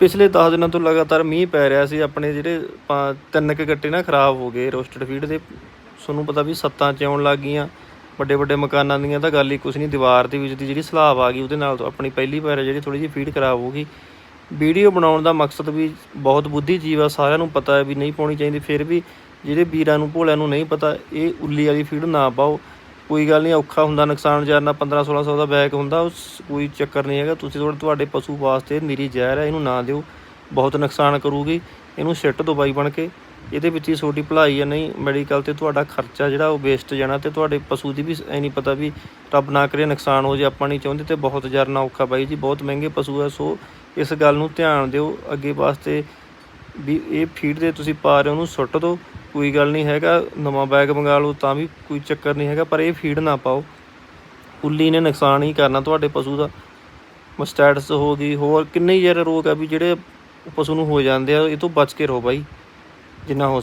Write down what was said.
ਪਿਛਲੇ 10 ਦਿਨਾਂ ਤੋਂ ਲਗਾਤਾਰ ਮੀਂਹ ਪੈ ਰਿਹਾ ਸੀ, ਆਪਣੇ ਜਿਹੜੇ ਪਾ- ਤਿੰਨ ਕੁ ਗੱਟੇ ਨਾ ਖਰਾਬ ਹੋ ਗਏ ਰੋਸਟਡ ਫੀਡ ਦੇ, ਤੁਹਾਨੂੰ ਪਤਾ ਵੀ ਸੱਤਾਂ ਚ ਆਉਣ ਲੱਗ ਗਈਆਂ ਵੱਡੇ ਵੱਡੇ ਮਕਾਨਾਂ ਦੀਆਂ ਤਾਂ ਗੱਲ ਹੀ ਕੁਛ ਨਹੀਂ, ਦੀਵਾਰ ਦੇ ਵਿੱਚ ਦੀ ਜਿਹੜੀ ਸਲਾਬ ਆ ਗਈ, ਉਹਦੇ ਨਾਲ ਆਪਣੀ ਪਹਿਲੀ ਵਾਰ ਜਿਹੜੀ ਥੋੜੀ ਜਿਹੀ ਫੀਡ ਖਰਾਬ ਹੋ ਗਈ। ਵੀਡੀਓ ਬਣਾਉਣ ਦਾ ਮਕਸਦ ਵੀ ਬਹੁਤ ਬੁੱਧੀਜੀਵ ਆ, ਸਾਰਿਆਂ ਨੂੰ ਪਤਾ ਹੈ ਵੀ ਨਹੀਂ ਪਾਉਣੀ ਚਾਹੀਦੀ, ਫਿਰ ਵੀ ਜਿਹੜੇ ਵੀਰਾਂ ਨੂੰ, ਭੋਲਿਆਂ ਨੂੰ ਨਹੀਂ ਪਤਾ, ਇਹ ਉੱਲੀ ਵਾਲੀ ਫੀਡ ਨਾ ਪਾਓ। ਕੋਈ ਗੱਲ ਨਹੀਂ, ਔਖਾ ਹੁੰਦਾ ਨੁਕਸਾਨ ਜਾਰਨਾ 15 1600 ਦਾ ਬੈਗ ਹੁੰਦਾ, ਉਸ ਕੋਈ ਚੱਕਰ ਨਹੀਂ ਹੈਗਾ। ਤੁਸੀਂ ਤੁਹਾਡੇ ਤੁਹਾਡੇ ਪਸ਼ੂ ਵਾਸਤੇ ਨਿਰੀ ਜ਼ਹਿਰ ਹੈ, ਇਹਨੂੰ ਨਾ ਦਿਓ, ਬਹੁਤ ਨੁਕਸਾਨ ਕਰੂਗੀ। ਇਹਨੂੰ ਸਿੱਟ ਦੋ ਬਾਈ ਬਣ ਕੇ। ਇਹਦੇ ਵਿੱਚ ਹੀ ਛੋਟੀ ਭਲਾਈ ਹੈ, ਨਹੀਂ ਮੈਡੀਕਲ ਤੇ ਤੁਹਾਡਾ ਖਰਚਾ ਜਿਹੜਾ ਉਹ ਵੇਸਟ ਜਾਣਾ ਤੇ ਤੁਹਾਡੇ ਪਸ਼ੂ ਦੀ ਵੀ ਐ ਨਹੀਂ ਪਤਾ ਵੀ ਰੱਬ ਨਾ ਕਰੇ, ਨੁਕਸਾਨ ਹੋ ਜੇ, ਆਪਾਂ ਨਹੀਂ ਚਾਹੁੰਦੇ ਤੇ ਬਹੁਤ ਜਰਨਾ ਔਖਾ ਬਾਈ ਜੀ, ਬਹੁਤ ਮਹਿੰਗੇ ਪਸ਼ੂ ਹੈ। ਸੋ ਇਸ ਗੱਲ ਨੂੰ ਧਿਆਨ ਦਿਓ, ਅੱਗੇ ਵਾਸਤੇ ਵੀ ਇਹ ਫੀਡ ਦੇ ਤੁਸੀਂ ਪਾ ਰਹੇ ਹੋ, ਉਹਨੂੰ ਸੁੱਟ ਦਿਓ। ਕੋਈ ਗੱਲ ਨਹੀਂ ਹੈਗਾ, ਨਵਾਂ ਬੈਗ ਮੰਗਾ ਲਓ ਤਾਂ ਵੀ ਕੋਈ ਚੱਕਰ ਨਹੀਂ ਹੈਗਾ, ਪਰ ਇਹ ਫੀਡ ਨਾ ਪਾਓ। ਉੱਲੀ ਨੇ ਨੁਕਸਾਨ ਹੀ ਕਰਨਾ ਤੁਹਾਡੇ ਪਸ਼ੂ ਦਾ। ਮਸਟੈਟਸ ਹੋ ਗਈ, ਹੋਰ ਕਿੰਨੇ ਹੀ ਯਾਰ ਰੋਗ ਆ ਵੀ ਜਿਹੜੇ ਪਸ਼ੂ ਨੂੰ ਹੋ ਜਾਂਦੇ ਆ, ਇਹ ਤੋਂ ਬਚ ਕੇ ਰਹੋ ਬਾਈ, ਜਿੰਨਾ ਹੋ